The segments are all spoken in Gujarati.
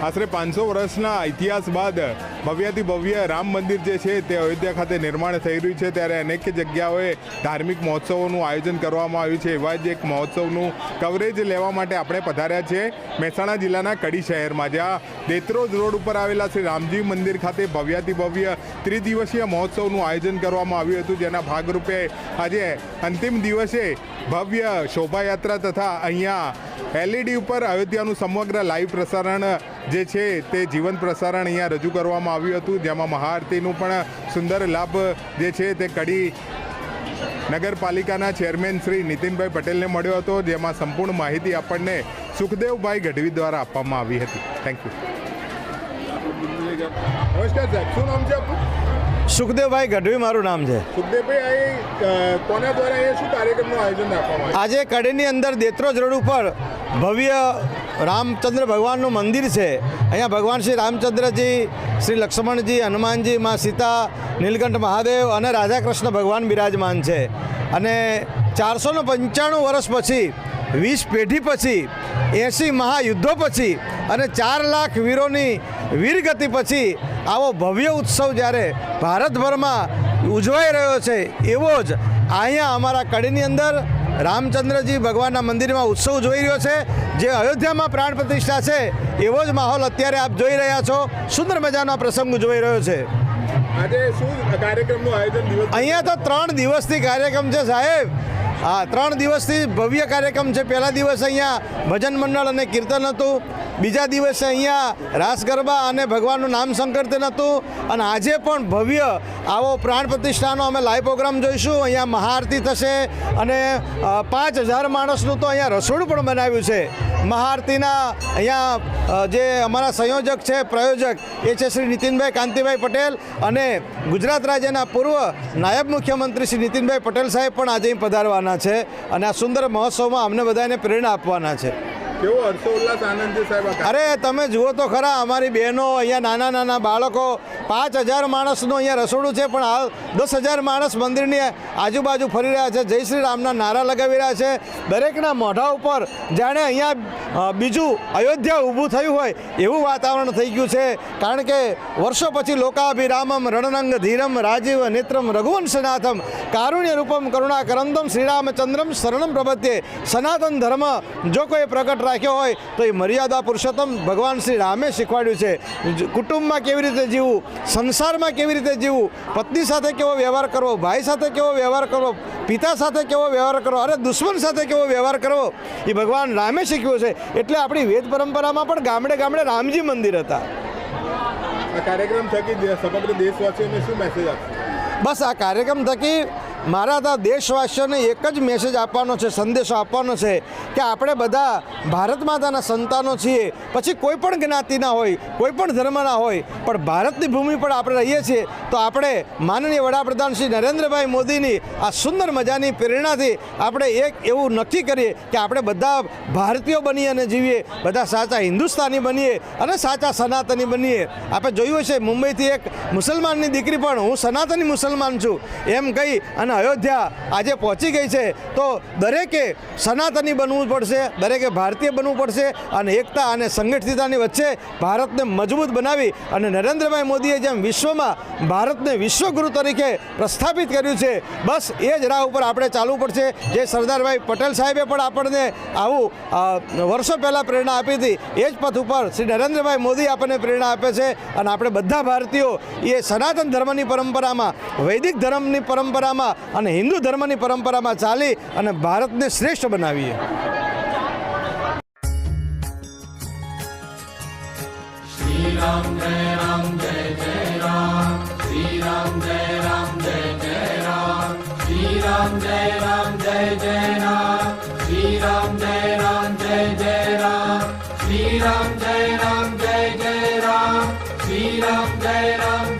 આશરે પાંચસો વર્ષના ઇતિહાસ બાદ ભવ્યાથી ભવ્ય રામ મંદિર જે છે તે અયોધ્યા ખાતે નિર્માણ થઈ રહ્યું છે. ત્યારે અનેક જગ્યાઓએ ધાર્મિક મહોત્સવોનું આયોજન કરવામાં આવ્યું છે. એવા જ એક મહોત્સવનું કવરેજ લેવા માટે આપણે પધાર્યા છીએ મહેસાણા જિલ્લાના કડી શહેરમાં, જ્યાં દેત્રોજ રોડ ઉપર આવેલા શ્રી રામજી મંદિર ખાતે ભવ્યાથી ભવ્ય ત્રિદિવસીય મહોત્સવનું આયોજન કરવામાં આવ્યું હતું. જેના ભાગરૂપે આજે અંતિમ દિવસે ભવ્ય શોભાયાત્રા તથા અહીંયા એલઈડી ઉપર અયોધ્યાનું સમગ્ર લાઈવ પ્રસારણ જે છે તે જીવંત પ્રસારણ અહીંયા રજૂ કરવામાં આવ્યું હતું જેમાં મહાઆરતીનું પણ સુંદર લાભ જે છે તે કડી નગરપાલિકાના ચેરમેન શ્રી નીતિનભાઈ પટેલને મળ્યો હતો જેમાં સંપૂર્ણ માહિતી આપણને સુખદેવભાઈ ગઢવી દ્વારા આપવામાં આવી હતી. થેન્ક યુ નમસ્કાર સાહેબ શું નામ છે આપનું? સુખદેવભાઈ ગઢવી મારું નામ છે. સુખદેવભાઈ કોના દ્વારા અહીંયા શું કાર્યક્રમનું આયોજન રાખવામાં આજે કડીની અંદર દેત્રોજ રોડ ઉપર ભવ્ય રામચંદ્ર ભગવાનનું મંદિર છે. અહીંયા ભગવાન શ્રી રામચંદ્રજી, શ્રી લક્ષ્મણજી, હનુમાનજી, મા સીતા, નીલકંઠ મહાદેવ અને રાધાકૃષ્ણ ભગવાન બિરાજમાન છે. અને ચારસોને પંચાણું વર્ષ પછી, વીસ પેઢી પછી એંસી મહાયુદ્ધો પછી અને ચાર લાખ વીરોની વીરગતિ પછી આવો ભવ્ય ઉત્સવ જ્યારે ભારતભરમાં ઉજવાઈ રહ્યો છે, એવો જ અહીંયા અમારા કડીની અંદર રામચંદ્રજી ભગવાનના મંદિરમાં ઉત્સવ જોઈ રહ્યો છે. જે અયોધ્યામાં પ્રાણ પ્રતિષ્ઠા છે એવો જ માહોલ અત્યારે આપ જોઈ રહ્યા છો. સુંદર મજાનો પ્રસંગ જોઈ રહ્યો છે. અહીંયા તો ત્રણ દિવસથી કાર્યક્રમ છે સાહેબ. હા ત્રણ દિવસથી ભવ્ય કાર્યક્રમ છે. પહેલા દિવસ અહીંયા ભજન મંડળ અને કીર્તન હતું. બીજા દિવસે અહીંયા રાસ ગરબા અને ભગવાનનું નામ સંકર્તન હતું અને આજે પણ ભવ્ય આવો પ્રાણ પ્રતિષ્ઠાનો અમે લાઈવ પ્રોગ્રામ જોઈશું. અહીંયા મહાઆરતી થશે અને પાંચ હજાર માણસનું તો અહીંયા રસોડું પણ બનાવ્યું છે. મહાઆરતીના અહીંયા જે અમારા સંયોજક છે, પ્રયોજક, એ છે શ્રી નીતિનભાઈ કાંતિભાઈ પટેલ અને ગુજરાત રાજ્યના પૂર્વ નાયબ મુખ્યમંત્રી શ્રી નીતિનભાઈ પટેલ સાહેબ પણ આજે પધારવાના છે અને આ સુંદર મહોત્સવમાં અમને બધાને પ્રેરણા આપવાના છે. અરે, તમે જુઓ તો ખરા, અમારી બહેનો, અહીંયા નાના નાના બાળકો, પાંચ હજાર માણસનું અહીંયા રસોડું છે, પણ હાલ દસ હજાર માણસ મંદિરની આજુબાજુ ફરી રહ્યા છે. જય શ્રી રામના નારા લગાવી રહ્યા છે. દરેકના મોઢા ઉપર જાણે અહીંયા બીજું અયોધ્યા ઊભું થયું હોય એવું વાતાવરણ થઈ ગયું છે. કારણ કે વર્ષો પછી લોકાભિરામમ રણરંગ ધીરમ, રાજીવ, નેત્રમ, રઘુવંશનાથમ, કારુણ્ય રૂપમ કરુણા કરંદમ શ્રીરામચંદ્રમ, શરણમ પ્રભત્યે સનાતન ધર્મ જો કોઈ પ્રગટ રાખ્યો હોય તો એ મર્યાદા પુરુષોત્તમ ભગવાન શ્રી રામે શીખવાડ્યું છે. કુટુંબમાં કેવી રીતે જીવવું સંસારમાં કેવી રીતે જીવવું પત્ની સાથે કેવો વ્યવહાર કરવો ભાઈ સાથે કેવો વ્યવહાર કરવો પિતા સાથે કેવો વ્યવહાર કરવો અરે દુશ્મન સાથે કેવો વ્યવહાર કરવો એ ભગવાન રામે શીખ્યો છે. એટલે આપણી વેદ પરંપરામાં પણ ગામડે ગામડે રામજી મંદિર હતા. આ કાર્યક્રમ થકી સમગ્ર દેશવાસીઓને શું મેસેજ આપશે? બસ આ કાર્યક્રમ થકી મારા તો દેશવાસીઓને એક જ મેસેજ આપવાનો છે, સંદેશો આપવાનો છે કે આપણે બધા ભારત માતાના સંતાનો છીએ. પછી કોઈ પણ જ્ઞાતિના હોય, કોઈ પણ ધર્મના હોય, પણ ભારતની ભૂમિ પર આપણે રહીએ છીએ, તો આપણે માનનીય વડાપ્રધાન શ્રી નરેન્દ્રભાઈ મોદીની આ સુંદર મજાની પ્રેરણાથી આપણે એક એવું નક્કી કરીએ કે આપણે બધા ભારતીયો બનીએ અને જીવીએ, બધા સાચા હિન્દુસ્તાની બનીએ અને સાચા સનાતની બનીએ. આપણે જોયું છે મુંબઈથી એક મુસલમાનની દીકરી પણ, હું સનાતની મુસલમાન છું. એમ કહી અને અયોધ્યા આજે પહોંચી ગઈ છે. તો દરેકે સનાતની બનવું પડશે, દરેકે ભારતીય બનવું પડશે અને એકતા અને સંગઠિતતાની વચ્ચે ભારતને મજબૂત બનાવી અને નરેન્દ્રભાઈ મોદીએ જેમ વિશ્વમાં ભારતને વિશ્વગુરુ તરીકે પ્રસ્થાપિત કર્યું છે, બસ એ જ રાહ ઉપર આપણે ચાલવું પડશે. જે સરદારભાઈ પટેલ સાહેબે પણ આપણને આવું વર્ષો પહેલાં પ્રેરણા આપી હતી, એ જ પથ ઉપર શ્રી નરેન્દ્રભાઈ મોદી આપણને પ્રેરણા આપે છે અને આપણે બધા ભારતીયો એ સનાતન ધર્મની પરંપરામાં, વૈદિક ધર્મની પરંપરામાં અને હિન્દુ ધર્મની પરંપરામાં ચાલી અને ભારતને શ્રેષ્ઠ બનાવીએ. Ram Jai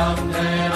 someday.